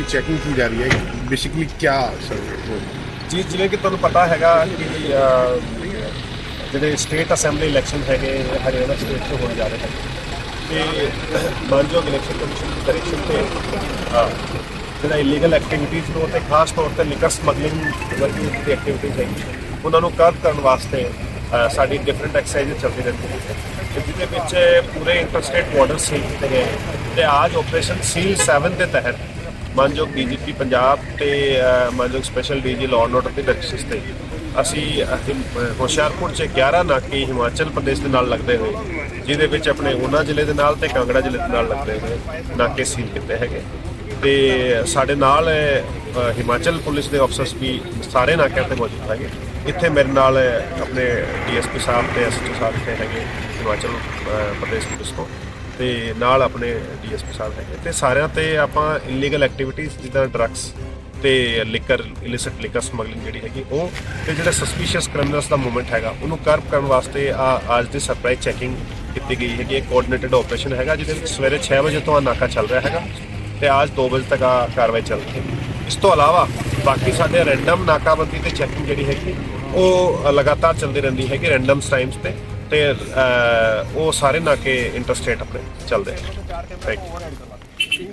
की चेकिंग की जा रही है बेसिकली क्या सर वो ਜੀ ਜਿਵੇਂ ਕਿ ਤੁਹਾਨੂੰ ਪਤਾ ਹੈਗਾ ਕਿ ਅਹ, ਜਿਹੜੇ ਸਟੇਟ ਅਸੈਂਬਲੀ ਇਲੈਕਸ਼ਨ ਹੈਗੇ ਹਰਿਆਣਾ ਸਟੇਟ ਤੋਂ ਹੋਣ ਜਾ ਰਹੇ ਹਨ ਤੇ ਮਾਨਯੋਗ ਇਲੈਕਸ਼ਨ ਕਮਿਸ਼ਨ ਦੀ ਡਾਇਰੈਕਸ਼ਨ ਤੇ ਅਹ, ਜਿਹੜਾ ਇਲੀਗਲ ਐਕਟੀਵਿਟੀਜ਼ ਨੂੰ ਤੇ ਖਾਸ ਤੌਰ ਤੇ ਲਿਕਰ ਸਮਗਲਿੰਗ ਵਰਗੀ ਦੀ ਐਕਟੀਵਿਟੀਜ਼ ਹੈਗੀ ਉਹਨਾਂ ਨੂੰ ਕਰਬ ਕਰਨ ਵਾਸਤੇ ਅਹ, ਸਾਡੀ ਡਿਫਰੈਂਟ ਐਕਸਰਸਾਈਜ਼ ਚੱਲਦੀ ਰਹਿੰਦੀ ਹੈ ਤੇ ਜਿਹਦੇ ਵਿੱਚ ਪੂਰੇ ਇੰਟਰਸਟੇਟ ਬਾਰਡਰ ਸੀਲ ਕੀਤੇ ਗਏ ਨੇ। ਤੇ ਅੱਜ ਆਪਰੇਸ਼ਨ ਸੀਲ 7 ਦੇ ਤਹਿਤ ਮਾਨਯੋਗ ਡੀਜੀਪੀ ਪੰਜਾਬ ਤੇ ਅਹ, ਮਾਨਯੋਗ special DG law and order ਦੇ ਡਾਇਰੈਕਸ਼ਨਸ ਤੇ। ਅਸੀਂ ਹੁਸ਼ਿਆਰਪੁਰ 'ਚ 11 ਨਾਕੇ ਹਿਮਾਚਲ ਪ੍ਰਦੇਸ਼ ਦੇ ਨਾਲ ਲੱਗਦੇ ਹੋਏ ਜਿਹਦੇ ਵਿੱਚ ਆਪਣੇ ਊਨਾ ਜ਼ਿਲ੍ਹੇ ਦੇ ਨਾਲ ਤੇ ਕਾਂਗੜਾ ਜ਼ਿਲ੍ਹੇ ਦੇ ਨਾਲ ਲੱਗਦੇ ਹੋਏ ਨਾਕੇ ਸੀਲ ਕੀਤੇ ਹੈਗੇ। ਤੇ ਸਾਡੇ ਨਾਲ ਹਿਮਾਚਲ ਪੁਲਿਸ ਦੇ ਅਫਸਰਸ ਵੀ ਸਾਰੇ ਨਾਕਿਆਂ ਤੇ ਮੌਜੂਦ ਹੈਗੇ। ਇੱਥੇ ਮੇਰੇ ਨਾਲ ਆਪਣੇ ਡੀਐਸਪੀ ਸਾਹਿਬ ਤੇ ਐਸਐਚਓ ਸਾਹਿਬ ਇੱਥੇ ਹੈਗੇ ਹਿਮਾਚਲ ਪ੍ਰਦੇਸ਼ ਪੁਲਿਸ ਤੋਂ ਤੇ ਨਾਲ ਆਪਣੇ ਡੀਐਸਪੀ ਸਾਹਿਬ ਹੈਗੇ। ਤੇ ਸਾਰਿਆਂ ਤੇ ਆਪਾਂ ਇਲੀਗਲ ਐਕਟੀਵਿਟੀਜ਼ ਜਿੱਦਾਂ ਡਰੱਗਸ ਤੇ ਲਿਕਰ ਇਲਿਸਿਟ ਲਿਕਰ ਸਮਗਲਿੰਗ ਜਿਹੜੀ ਹੈਗੀ, ਉਹ ਤੇ ਜਿਹੜਾ ਸਸਪੀਸ਼ੀਅਸ ਕ੍ਰਿਮੀਨਲਸ ਦਾ ਮੂਵਮੈਂਟ ਹੈਗਾ, ਉਹਨੂੰ ਕਰਬ ਕਰਨ ਵਾਸਤੇ ਆ, ਅੱਜ ਦੀ ਸਰਪ੍ਰਾਈਜ਼ ਚੈਕਿੰਗ ਕੀਤੀ ਗਈ ਹੈਗੀ, ਇਹ ਕੋਆਰਡੀਨੇਟਡ ਆਪਰੇਸ਼ਨ ਹੈਗਾ, ਜਿਹਦੇ ਵਿੱਚ ਸਵੇਰੇ 6 ਵਜੇ ਤੋਂ ਆ ਨਾਕਾ ਚੱਲ ਰਿਹਾ ਹੈਗਾ ਤੇ ਅੱਜ 2 ਵਜੇ ਤੱਕ ਆ ਕਾਰਵਾਈ ਚੱਲ ਰਹੀ ਹੈ। ਇਸ ਤੋਂ ਇਲਾਵਾ ਬਾਕੀ ਸਾਡੇ ਰੈਂਡਮ ਨਾਕਾਬੰਦੀ ਤੇ ਚੈਕਿੰਗ ਜਿਹੜੀ ਹੈਗੀ, ਉਹ ਲਗਾਤਾਰ ਚੱਲਦੀ ਰਹਿੰਦੀ ਹੈਗੀ ਰੈਂਡਮ ਟਾਈਮਸ ਤੇ। ਤੇ ਉਹ ਸਾਰੇ ਨਾਕੇ ਇੰਟਰਸਟੇਟ ਆਪਣੇ ਚੱਲਦੇ ਥੈਂਕ ਯੂ